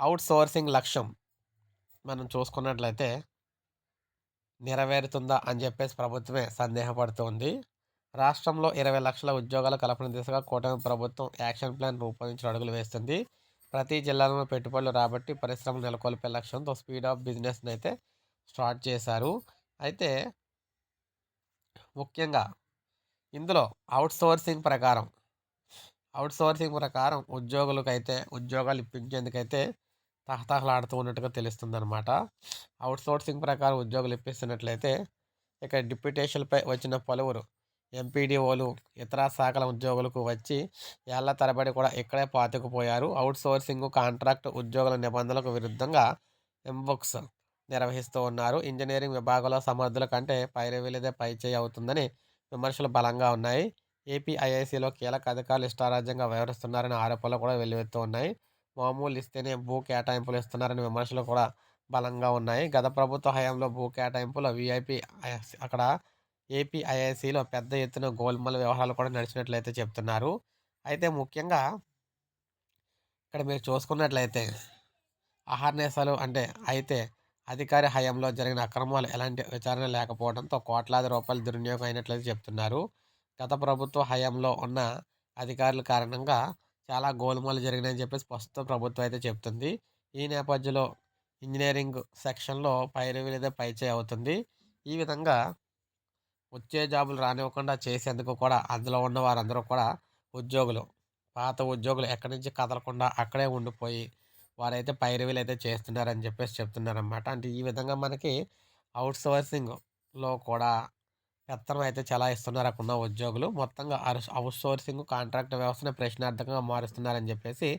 Out sourcing లక్ష్యం మనం చూసుకున్నట్లయితే నెరవేరుతుందా అని చెప్పేసి ప్రభుత్వమే సందేహపడుతోంది. రాష్ట్రంలో ఇరవై లక్షల ఉద్యోగాల కల్పన దిశగా కూటమి ప్రభుత్వం యాక్షన్ ప్లాన్ రూపొందించిన అడుగులు వేస్తుంది. ప్రతి జిల్లాలో పెట్టుబడులు రాబట్టి పరిశ్రమలు నెలకొల్పే లక్ష్యంతో స్పీడ్ ఆఫ్ బిజినెస్ని అయితే స్టార్ట్ చేశారు. అయితే ముఖ్యంగా ఇందులో అవుట్ సోర్సింగ్ ప్రకారం అవుట్ సోర్సింగ్ ప్రకారం ఉద్యోగులకైతే ఉద్యోగాలు ఇప్పించేందుకైతే తహతహలాడుతూ ఉన్నట్టుగా తెలుస్తుంది అనమాట అవుట్ సోర్సింగ్ ప్రకారం ఉద్యోగులు ఇప్పిస్తున్నట్లయితే ఇక డిప్యూటేషన్పై వచ్చిన పలువురు ఎంపీడీఓలు ఇతర శాఖల ఉద్యోగులకు వచ్చి ఏళ్ళ తరబడి కూడా ఇక్కడే పాతుకుపోయారు. అవుట్ సోర్సింగ్ కాంట్రాక్ట్ ఉద్యోగుల నిబంధనలకు విరుద్ధంగా ఎంబుక్స్ నిర్వహిస్తూ ఉన్నారు. ఇంజనీరింగ్ విభాగంలో సమర్థుల కంటే పైరవీలదే పైచేయి అవుతుందని విమర్శలు బలంగా ఉన్నాయి. ఏపీఐఐసిలో కీలక అధికారులు ఇష్టారాజ్యంగా వ్యవహరిస్తున్నారనే ఆరోపణలు కూడా వెల్లువెత్తూ ఉన్నాయి. మామూలు ఇస్తేనే భూ కేటాయింపులు ఇస్తున్నారనే విమర్శలు కూడా బలంగా ఉన్నాయి. గత ప్రభుత్వ హయాంలో భూ కేటాయింపులో విఐపి అక్కడ ఏపీ ఐఐసిలో పెద్ద ఎత్తున గోల్మల వ్యవహారాలు కూడా నడిచినట్లయితే చెప్తున్నారు. అయితే ముఖ్యంగా ఇక్కడ మీరు చూసుకున్నట్లయితే అహర్నిశలు అంటే అయితే అధికారి హయాంలో జరిగిన అక్రమాలు ఎలాంటి విచారణ లేకపోవడంతో కోట్లాది రూపాయలు దుర్వినియోగం అయినట్లయితే చెప్తున్నారు. గత ప్రభుత్వ హయాంలో ఉన్న అధికారుల కారణంగా చాలా గోల్మాలు జరిగినాయని చెప్పేసి ప్రస్తుత ప్రభుత్వం అయితే చెప్తుంది. ఈ నేపథ్యంలో ఇంజనీరింగ్ సెక్షన్లో పైరవి లేదా పైచే అవుతుంది. ఈ విధంగా వచ్చే జాబులు రానివ్వకుండా చేసేందుకు కూడా అందులో ఉన్న వారందరూ కూడా ఉద్యోగులు పాత ఉద్యోగులు ఎక్కడి నుంచి కదలకుండా అక్కడే ఉండిపోయి వారైతే పైరవీలు అయితే చేస్తున్నారని చెప్పేసి చెప్తున్నారనమాట అంటే ఈ విధంగా మనకి అవుట్సోర్సింగ్లో కూడా పెత్తనం అయితే చాలా ఇస్తున్నారు. అక్కడ ఉన్న ఉద్యోగులు. మొత్తంగా అవుట్ సోర్సింగ్ కాంట్రాక్ట్ వ్యవస్థను ప్రశ్నార్థకంగా మారుస్తున్నారని చెప్పేసి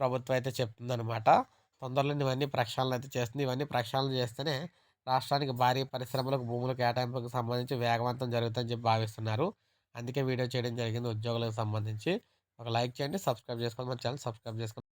ప్రభుత్వం అయితే చెప్తుందనమాట తొందరలో ఇవన్నీ ప్రక్షాళన అయితే చేస్తుంది. ఇవన్నీ ప్రక్షాళన చేస్తేనే రాష్ట్రానికి భారీ పరిశ్రమలకు భూముల కేటాయింపులకు సంబంధించి వేగవంతం జరుగుతుందని చెప్పి భావిస్తున్నారు. అందుకే వీడియో చేయడం జరిగింది ఉద్యోగులకు సంబంధించి. ఒక లైక్ చేయండి సబ్స్క్రైబ్ చేసుకోండి. మన ఛానల్ సబ్స్క్రైబ్ చేసుకోండి.